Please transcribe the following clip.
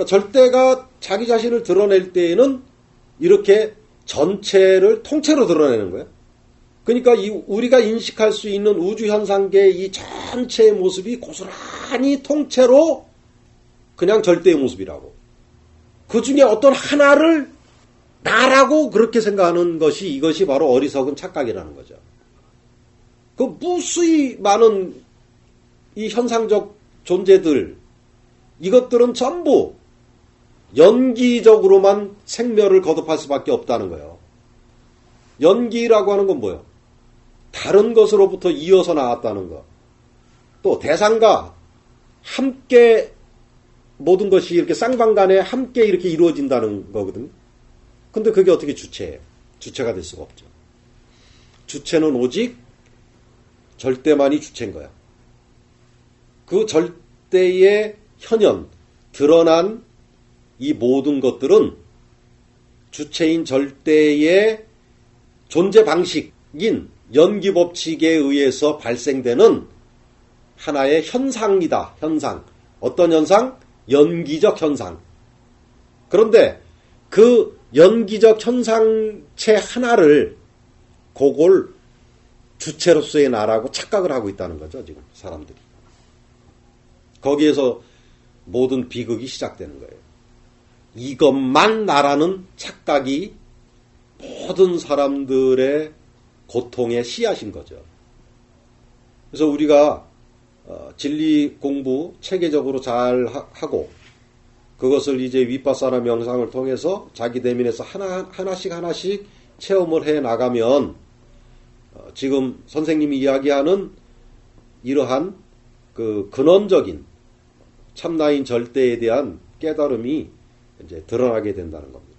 그러니까 절대가 자기 자신을 드러낼 때에는 이렇게 전체를 통째로 드러내는 거예요. 그러니까 이 우리가 인식할 수 있는 우주 현상계의 이 전체의 모습이 고스란히 통째로 그냥 절대의 모습이라고. 그 중에 어떤 하나를 나라고 그렇게 생각하는 것이 이것이 바로 어리석은 착각이라는 거죠. 그 무수히 많은 이 현상적 존재들, 이것들은 전부 연기적으로만 생멸을 거듭할 수밖에 없다는 거예요. 연기라고 하는 건 뭐예요? 다른 것으로부터 이어서 나왔다는 것. 또 대상과 함께 모든 것이 이렇게 쌍방간에 함께 이렇게 이루어진다는 거거든. 근데 그게 어떻게 주체예요? 주체가 될 수가 없죠. 주체는 오직 절대만이 주체인 거야. 그 절대의 현현, 드러난 이 모든 것들은 주체인 절대의 존재 방식인 연기 법칙에 의해서 발생되는 하나의 현상이다. 현상. 어떤 현상? 연기적 현상. 그런데 그 연기적 현상체 하나를 그걸 주체로서의 나라고 착각을 하고 있다는 거죠, 지금 사람들이. 거기에서 모든 비극이 시작되는 거예요. 이것만 나라는 착각이 모든 사람들의 고통의 씨앗인 거죠. 그래서 우리가 어, 진리 공부 체계적으로 잘 하고 그것을 이제 윗바사나 명상을 통해서 자기 대면에서 하나 하나씩 하나씩 체험을 해 나가면 어, 지금 선생님이 이야기하는 이러한 그 근원적인 참나인 절대에 대한 깨달음이 이제 드러나게 된다는 겁니다.